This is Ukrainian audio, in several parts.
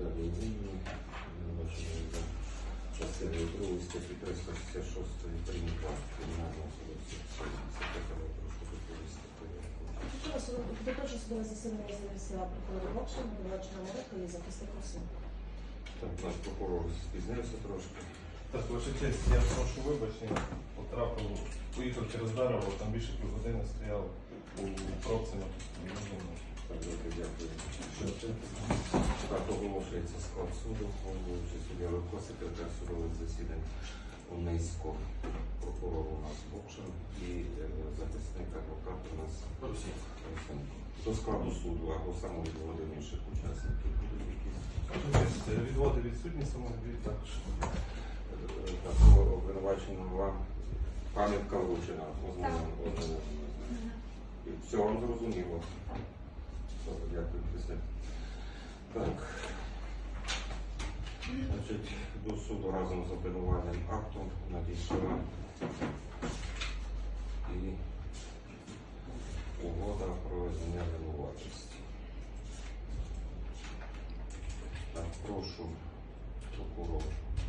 далі вільно. Бачимо частини 2 статті 366 прийняття кримінального судового Секретаря прошу доповісти. До першого судового засідання розглянувся прокурор Лапшин, обвинувачена Морека і захисник Русин. Так, наш прокурор спізнився трошки. Так, ваша честь, я прошу вибачення, потрапив, поїхав через дерево, там більше півгодини стояв у пробці на так, дякую. Так, оголошується склад суду, головуючий суддя Левко, секретар судових засідань Унизько, прокурор у нас Бокшин і е, захисник адвокат у нас Русенко. До складу суду або самовідводи інших учасників будуть якісь. Честь, відводи відсутні самовідвід також. Е, Такого обвинувачення вам пам'ятка вручена. Все вам зрозуміло. Добре, дякую, Христя. Так. Значить, до суду разом з обвинувальним актом надійшла і угода про визнання винуватості. Так, прошу прокурор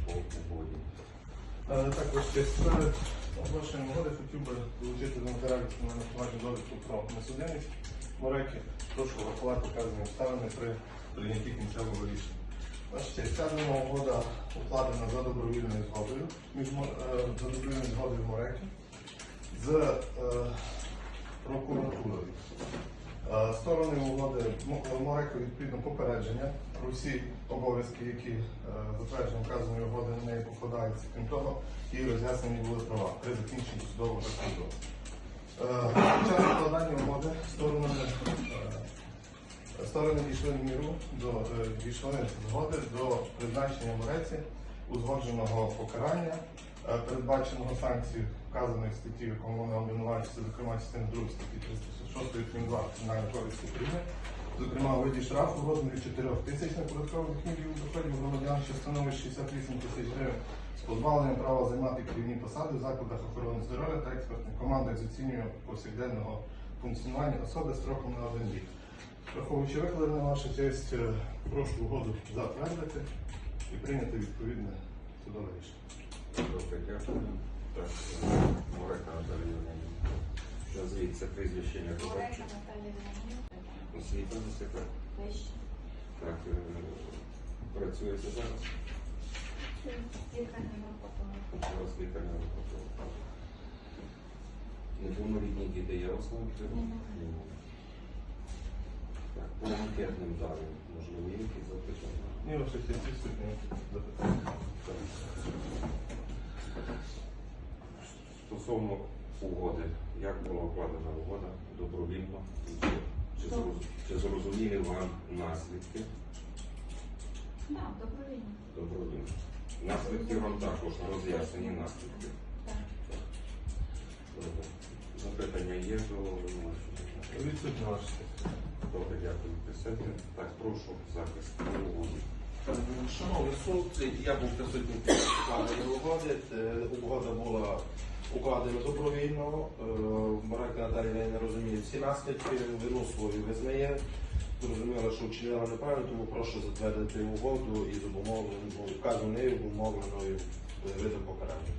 по угоді. Е, Так, ваша честь, перед оголошенням угоди хотів би долучити до матеріалів на накладні довідку про несудимість Мореки. Прошу врахувати вказані обставини при прийнятті кінцевого рішення. Честь, вказана угода укладена за добровільною згодою між е, за добровільною згодою Мореки з е, прокуратурою. Е, Сторони угоди М- Мореко відповідно попередження про всі обов'язки, які е, затверджені вказаної угоди на неї покладаються. Крім того, і роз'яснені були права при закінченні судового розсліду. Під час укладання угоди сторонами е, сторони дійшли міру до е, дійшли згоди до призначення Мореці узгодженого покарання, е, передбаченого санкцій, вказаних статті, вони обвинувачуються, зокрема частини 2 статті 306 крім 2 Кримінального кодексу України, зокрема виді штрафу в розмірі 4 тисяч неподаткових мінімумів доходів громадян, що становить 68 тисяч гривень, з позбавленням права займати керівні посади в закладах охорони здоров'я та експертних командах з оцінювання повсякденного функціонування особи строком на один рік. Враховуючи викладене, ваша честь, е, прошу угоду затвердити і прийняти відповідне судове рішення. Добре, дякую. Так, Морека Наталія. Назвіть це прізвище по Морека. Наталія. Освіта секрет. Вище. Так, е, працюєте зараз? Лікарня роботала. У вас лікарня робота. Неповнолітні діти є основні? Немає. Анкетним даним, можливо, є якісь запитання? Ні, ваша честь, відсутні запитання. Стосовно угоди, як була укладена угода добровільно? Чи, чи, зрозуміли вам наслідки Так, добровільно. добровільно? Наслідки вам також роз'яснені наслідки. Так. Добре. Запитання є до? Відсутні честь. Добре, дякую. Присядьте. Так, прошу захист. Шановний суд, я був присутній під час угоди. Е, Угода була укладена добровільно. Е, Марека Наталія не розуміє всі наслідки, вину свою визнає. Зрозуміло, що вчинила неправильно, тому прошу затвердити угоду і з обумовленою, вказаною обумовленою е, видом покарання.